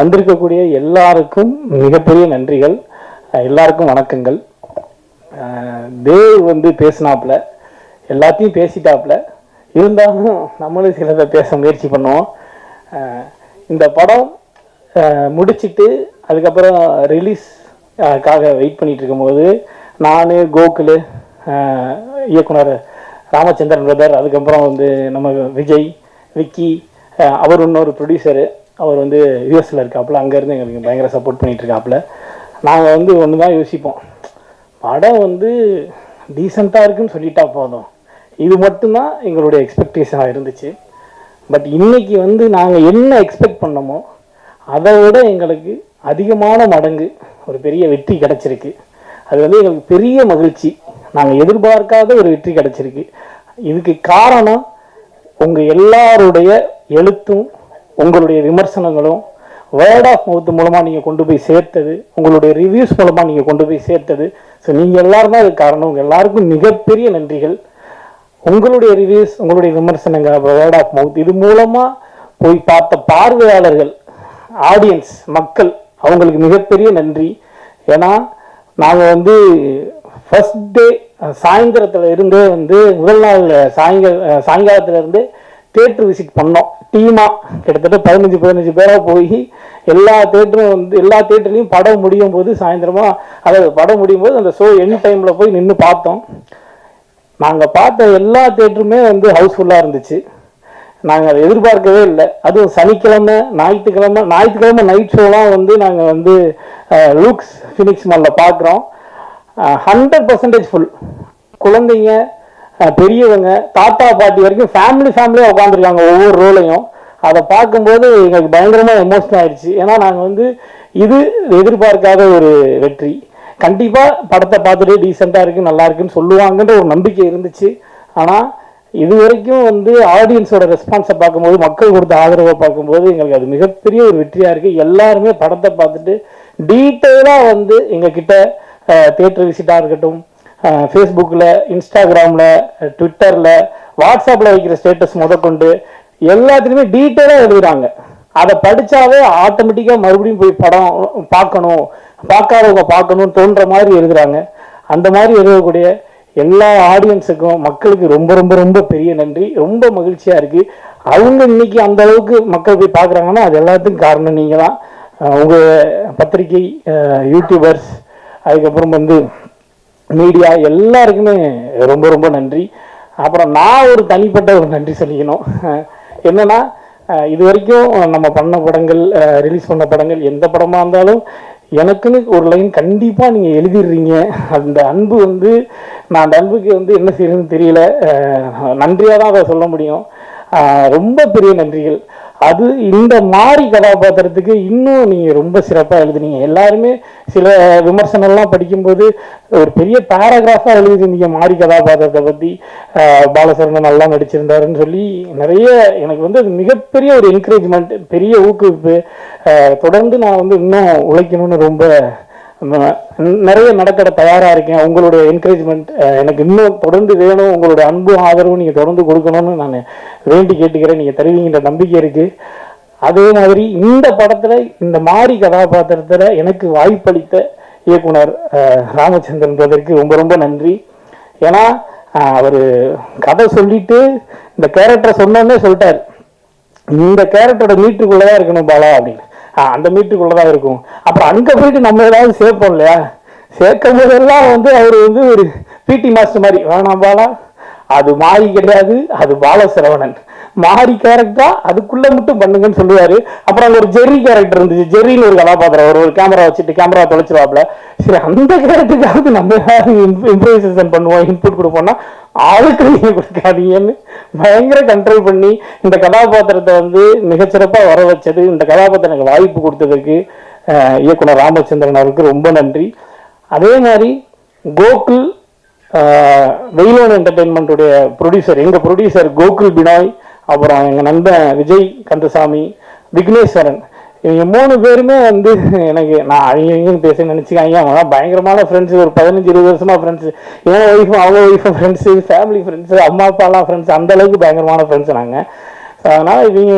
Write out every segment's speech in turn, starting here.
வந்திருக்கக்கூடிய எல்லாருக்கும் மிகப்பெரிய நன்றிகள். எல்லாருக்கும் வணக்கங்கள். தேவ் வந்து பேசினாப்புல எல்லாத்தையும் பேசிட்டாப்புல. இருந்தாலும் நம்மளும் சிலதை பேச முயற்சி பண்ணுவோம். இந்த படம் முடிச்சுட்டு முடிச்சிட்டு அதுக்கப்புறம் ரிலீஸ் காக வெயிட் பண்ணிட்டு இருக்கும்போது நான் கோகுல் இயக்குனர் ராமச்சந்திரன் பிரதர் அதுக்கப்புறம் வந்து நம்ம விஜய் விக்கி அவர் இன்னொரு ப்ரொடியூசரு அவர் வந்து யூஎஸில் இருக்காப்புல அங்கேருந்து எங்களுக்கு பயங்கர சப்போர்ட் பண்ணிட்டு இருக்காப்புல. நாங்கள் வந்து ஒன்று தான் யோசிப்போம். படம் வந்து டீசெண்டாக இருக்குன்னு சொல்லிட்டா போதும். இது மட்டும்தான் எங்களுடைய எக்ஸ்பெக்டேஷனாக இருந்துச்சு. பட் இன்னைக்கு வந்து நாங்கள் என்ன எக்ஸ்பெக்ட் பண்ணோமோ அதை விட எங்களுக்கு அதிகமான மடங்கு ஒரு பெரிய வெற்றி கிடச்சிருக்கு. அது வந்து எங்களுக்கு பெரிய மகிழ்ச்சி. நாங்கள் எதிர்பார்க்காத ஒரு வெற்றி கிடச்சிருக்கு. இதுக்கு காரணம் உங்கள் எல்லாருடைய எழுத்தும் உங்களுடைய விமர்சனங்களும் வேர்ட் ஆஃப் மவுத் மூலமாக நீங்கள் கொண்டு போய் சேர்த்தது உங்களுடைய ரிவ்யூஸ் மூலமாக நீங்கள் கொண்டு போய் சேர்த்தது. ஸோ நீங்கள் எல்லாரும் தான் அதுக்கு காரணம். உங்கள் எல்லாருக்கும் மிகப்பெரிய நன்றிகள். உங்களுடைய ரிவ்யூஸ் உங்களுடைய விமர்சனங்கள் வேர்ட் ஆஃப் மவுத் இது மூலமாக போய் பார்த்த பார்வையாளர்கள் ஆடியன்ஸ் மக்கள் அவங்களுக்கு மிகப்பெரிய நன்றி. ஏன்னா நாங்கள் வந்து ஃபர்ஸ்ட் டே சாயந்தரத்தில் இருந்தே வந்து முதல் நாள் சாயங்கால சாயங்காலத்துல இருந்து தேட்டர் விசிட் பண்ணோம். டீமாக கிட்டத்தட்ட பதினஞ்சு பதினஞ்சு பேராக போய் எல்லா தேட்டரும் வந்து எல்லா தேட்டர்லையும் படம் முடியும் போது சாயந்தரமாக அதாவது படம் முடியும் போது அந்த ஷோ என் டைமில் போய் நின்று பார்த்தோம். நாங்கள் பார்த்த எல்லா தேட்டருமே வந்து ஹவுஸ்ஃபுல்லாக இருந்துச்சு. நாங்கள் அதை எதிர்பார்க்கவே இல்லை. அதுவும் சனிக்கிழமை ஞாயிற்றுக்கிழமை ஞாயிற்றுக்கிழமை நைட் ஷோலாம் வந்து நாங்கள் வந்து லூக்ஸ் ஃபினிக்ஸ் மாலில் பார்க்குறோம். ஹண்ட்ரட் பர்சன்டேஜ் ஃபுல் குழந்தைங்க பெரியவங்க தாத்தா பாட்டி வரைக்கும் ஃபேமிலி ஃபேமிலியாக உட்காந்துருக்காங்க ஒவ்வொரு ரோலையும் அதை பார்க்கும்போது எங்களுக்கு பயங்கரமாக எமோஷன் ஆயிடுச்சு. ஏன்னா நாங்கள் வந்து இது எதிர்பார்க்காத ஒரு வெற்றி. கண்டிப்பாக படத்தை பார்த்துட்டு டீசெண்டாக இருக்குது நல்லா இருக்குன்னு சொல்லுவாங்கன்ற ஒரு நம்பிக்கை இருந்துச்சு. ஆனால் இது வரைக்கும் வந்து ஆடியன்ஸோட ரெஸ்பான்ஸை பார்க்கும்போது மக்கள் கொடுத்த ஆதரவை பார்க்கும்போது எங்களுக்கு அது மிகப்பெரிய ஒரு வெற்றியாக இருக்குது எல்லாருமே படத்தை பார்த்துட்டு டீட்டெயிலாக வந்து எங்ககிட்ட தேட்டர் விசிட்டாக இருக்கட்டும் ஃபேஸ்புக்கில் இன்ஸ்டாகிராமில் ட்விட்டரில் வாட்ஸ்அப்பில் வைக்கிற ஸ்டேட்டஸ் முதற்கொண்டு எல்லாத்துலேயுமே டீட்டெயிலாக எழுதுகிறாங்க அதை படித்தாவே ஆட்டோமேட்டிக்காக மறுபடியும் போய் படம் பார்க்கணும் பார்க்காதவங்க பார்க்கணும்னு தோன்ற மாதிரி எழுதுகிறாங்க அந்த மாதிரி எழுதக்கூடிய எல்லா ஆடியன்ஸுக்கும் மக்களுக்கு ரொம்ப ரொம்ப ரொம்ப பெரிய நன்றி. ரொம்ப மகிழ்ச்சியாக இருக்குது அவங்க இன்னைக்கு அந்த அளவுக்கு மக்கள் போய் பார்க்குறாங்கன்னா அது எல்லாத்துக்கும் காரணம் நீங்கள் தான் உங்கள் பத்திரிகை யூடியூபர்ஸ் அதுக்கப்புறம் வந்து மீடியா எல்லாருக்குமே ரொம்ப ரொம்ப நன்றி. அப்புறம் நான் ஒரு தனிப்பட்ட ஒரு நன்றி சொல்லிக்கணும். என்னன்னா இது வரைக்கும் நம்ம பண்ண படங்கள் ரிலீஸ் பண்ண படங்கள் எந்த படமாக இருந்தாலும் எனக்குன்னு ஒரு லைன் கண்டிப்பாக நீங்கள் எழுதிடுறீங்க. அந்த அன்பு வந்து நான் அந்த அன்புக்கு வந்து என்ன செய்யறதுன்னு தெரியல. நன்றியாக தான் அதை சொல்ல முடியும். ரொம்ப பெரிய நன்றிகள். அது இந்த மாறி கதாபாத்திரத்துக்கு இன்னும் நீங்கள் ரொம்ப சிறப்பாக எழுதுனீங்க. எல்லாருமே சில விமர்சனம்லாம் படிக்கும்போது ஒரு பெரிய பேராகிராஃபாக எழுதிருந்தீங்க மாறி கதாபாத்திரத்தை பற்றி பாலசரணன் நல்லா நடிச்சிருந்தாருன்னு சொல்லி நிறைய எனக்கு வந்து அது மிகப்பெரிய ஒரு என்கரேஜ்மெண்ட் பெரிய ஊக்குவிப்பு. தொடர்ந்து நான் வந்து இன்னும் உழைக்கணும்னு ரொம்ப நிறைய நடக்கிற தயாராக இருக்கேன். உங்களுடைய என்கரேஜ்மெண்ட் எனக்கு இன்னும் தொடர்ந்து வேணும். உங்களுடைய அன்பும் ஆதரவும் நீங்கள் தொடர்ந்து கொடுக்கணும்னு நான் வேண்டி கேட்டுக்கிறேன். நீங்கள் தருவீங்கன்ற நம்பிக்கை இருக்குது அதே மாதிரி இந்த படத்தில் இந்த மாரி கதாபாத்திரத்தில் எனக்கு வாய்ப்பளித்த இயக்குனர் ராமச்சந்திரன் பிரதருக்கு ரொம்ப ரொம்ப நன்றி. ஏன்னா அவர் கதை சொல்லிட்டு இந்த கேரக்டரை சொன்னோன்னே சொல்லிட்டார். இந்த கேரக்டரோட மீட்டருக்குள்ளதான் இருக்கணும் பாலா அப்படின்னு. ஆ, அந்த மீட்டருக்குள்ளதான் இருக்கும். அப்புறம் அங்க போயிட்டு நம்ம ஏதாவது சேர்ப்போம் இல்லையா? சேர்க்கும் போதெல்லாம் வந்து அவர் வந்து ஒரு பிடி மாஸ்டர் மாதிரி வேணாம் பாலா அது மாறி கிடையாது அது பாலசிரவணன். மாறி கேரக்டரா அதுக்குள்ள மட்டும் பண்ணுங்கன்னு சொல்லுவாரு. அப்புறம் அங்க ஒரு ஜெர்ரி கேரக்டர் இருந்துச்சு. ஜெர்ரின்னு ஒரு கதாபாத்திரம். ஒரு ஒரு கேமரா வச்சுட்டு கேமரா தொலைச்சிருவாப்ல சரி அந்த கேரக்டருக்காவது நம்ம இம்ப்ரவைசேஷன் பண்ணுவோம் இன்புட் கொடுப்போம்னா ஆளுக்கு நீங்க கொடுக்காதீங்கன்னு பயங்கர கண்ட்ரோல் பண்ணி இந்த கதாபாத்திரத்தை வந்து மிகச்சிறப்பா வர வச்சது. இந்த கதாபாத்திரம் எனக்கு வாய்ப்பு கொடுத்ததுக்கு இயக்குனர் ராமச்சந்திரன் அவருக்கு ரொம்ப நன்றி. அதே மாதிரி கோகுல் ஆஹ் வெயிலோன் என்டர்டெயின்மெண்ட்டுடைய ப்ரொடியூசர் எங்க ப்ரொடியூசர் கோகுல் பினாய் அப்புறம் எங்கள் நண்பன் விஜய் கந்தசாமி விக்னேஸ்வரன். இவங்க மூணு பேருமே வந்து எனக்கு நான் அவங்க இவங்கன்னு பேச நினச்சிக்காங்க அவங்க பயங்கரமான ஃப்ரெண்ட்ஸ் ஒரு பதினஞ்சு இருபது வருஷமா ஃப்ரெண்ட்ஸ் என் ஒய்ஃபும் அவங்க ஒய்ஃபும் ஃப்ரெண்ட்ஸு ஃபேமிலி ஃப்ரெண்ட்ஸு அம்மா அப்பாலாம் ஃப்ரெண்ட்ஸ் அந்த அளவுக்கு பயங்கரமான ஃப்ரெண்ட்ஸ் நாங்கள் அதனால் இவங்க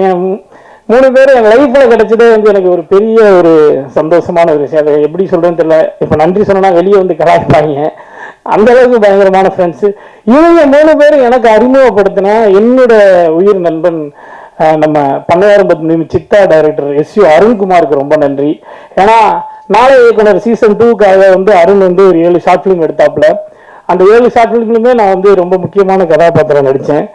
மூணு பேர் என் லைஃப்பில் கிடைச்சதே வந்து எனக்கு ஒரு பெரிய ஒரு சந்தோஷமான ஒரு விஷயம். அதை எப்படி சொல்கிறேன்னு தெரியல. இப்போ நன்றி சொன்னால் வெளியே வந்து கலாய்ப்பாங்க. அந்த அளவுக்கு பயங்கரமான ஃப்ரெண்ட்ஸு இவங்க மூணு பேரும் எனக்கு அறிமுகப்படுத்தின என்னோட உயிர் நண்பன் நம்ம பண்ணையாரம்பத்து சித்தா டைரக்டர் எஸ் யு அருண்குமாருக்கு ரொம்ப நன்றி. ஏன்னா நாளை இயக்குனர் சீசன் டூக்காக வந்து அருண் வந்து ஒரு ஏழு ஷார்ட் ஃபிலிம் எடுத்தாப்புல. அந்த ஏழு ஷார்ட் ஃபிலிம்லுமே நான் வந்து ரொம்ப முக்கியமான கதாபாத்திரம் நடித்தேன்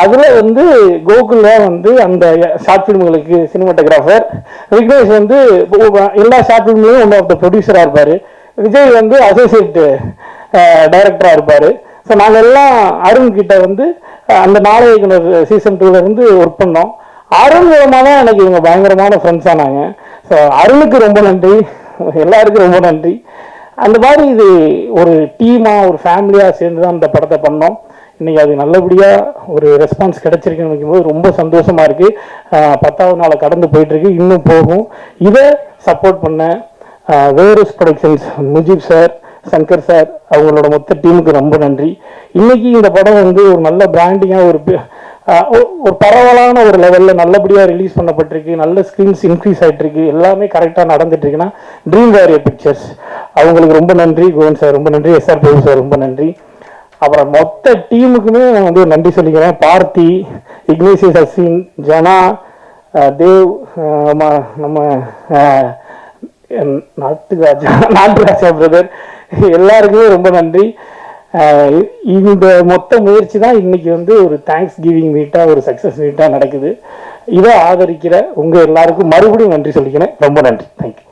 அதில் வந்து கோகுல் வந்து அந்த ஷார்ட் ஃபிலிம்களுக்கு சினிமாட்டோகிராஃபர் விக்னேஷ் வந்து எல்லா ஷார்ட் ஃபிலிம்லையும் ஒன் ஆஃப் த ப்ரொடியூசராக இருப்பார். விஜய் வந்து அசோசியேட் டைரக்டராக இருப்பார். ஸோ நாங்கள் எல்லாம் அருண் கிட்ட வந்து அந்த அந்த நாளையக்குனர் சீசன் டூலேருந்து ஒர்க் பண்ணோம். அருண் மூலமாக தான் எனக்கு இவங்க பயங்கரமான ஃப்ரெண்ட்ஸ் ஆனாங்க. ஸோ அருணுக்கு ரொம்ப நன்றி. எல்லாருக்கும் ரொம்ப நன்றி. அந்த மாதிரி இது ஒரு டீமாக ஒரு ஃபேமிலியாக சேர்ந்து தான் இந்த படத்தை பண்ணோம். இன்றைக்கி அது நல்லபடியாக ஒரு ரெஸ்பான்ஸ் கிடைச்சிருக்குன்னு நினைக்கும்போது ரொம்ப சந்தோஷமாக இருக்குது பத்தாவது நாளை கடந்து போயிட்டுருக்கு இன்னும் போகும். இதை சப்போர்ட் பண்ண various productions Mujeeb sir Shankar sir அவங்களோட மொத்த டீமுக்கு ரொம்ப நன்றி. இன்னைக்கு இந்த படம் வந்து ஒரு நல்ல பிராண்டிங்காக ஒரு ஒரு பரவலான ஒரு லெவலில் நல்லபடியாக ரிலீஸ் பண்ணப்பட்டிருக்கு. நல்ல ஸ்க்ரீன்ஸ் இன்க்ரீஸ் ஆகிட்டுருக்கு எல்லாமே கரெக்டாக நடந்துட்டுருக்குன்னா ட்ரீம் வேரியர் பிக்சர்ஸ் அவங்களுக்கு ரொம்ப நன்றி. கோவன் சார் ரொம்ப நன்றி. எஸ்ஆர் பிரபு சார் ரொம்ப நன்றி. அப்புறம் மொத்த டீமுக்குமே நான் வந்து நன்றி சொல்லிக்கிறேன். பார்த்தி இக்னேசியஸ் அசின் ஜனா தேவ் நம்ம நம்ம நாட்டுராஜா நாட்டுராஜா பிரதர் எல்லாருக்குமே ரொம்ப நன்றி. இந்த மொத்த முயற்சி தான் இன்னைக்கு வந்து ஒரு தேங்க்ஸ் கிவிங் மீட்டா ஒரு சக்சஸ் மீட்டா நடக்குது. இதை ஆதரிக்கிற உங்க எல்லாருக்கும் மறுபடியும் நன்றி சொல்லிக்கிறேன். ரொம்ப நன்றி. தேங்க்யூ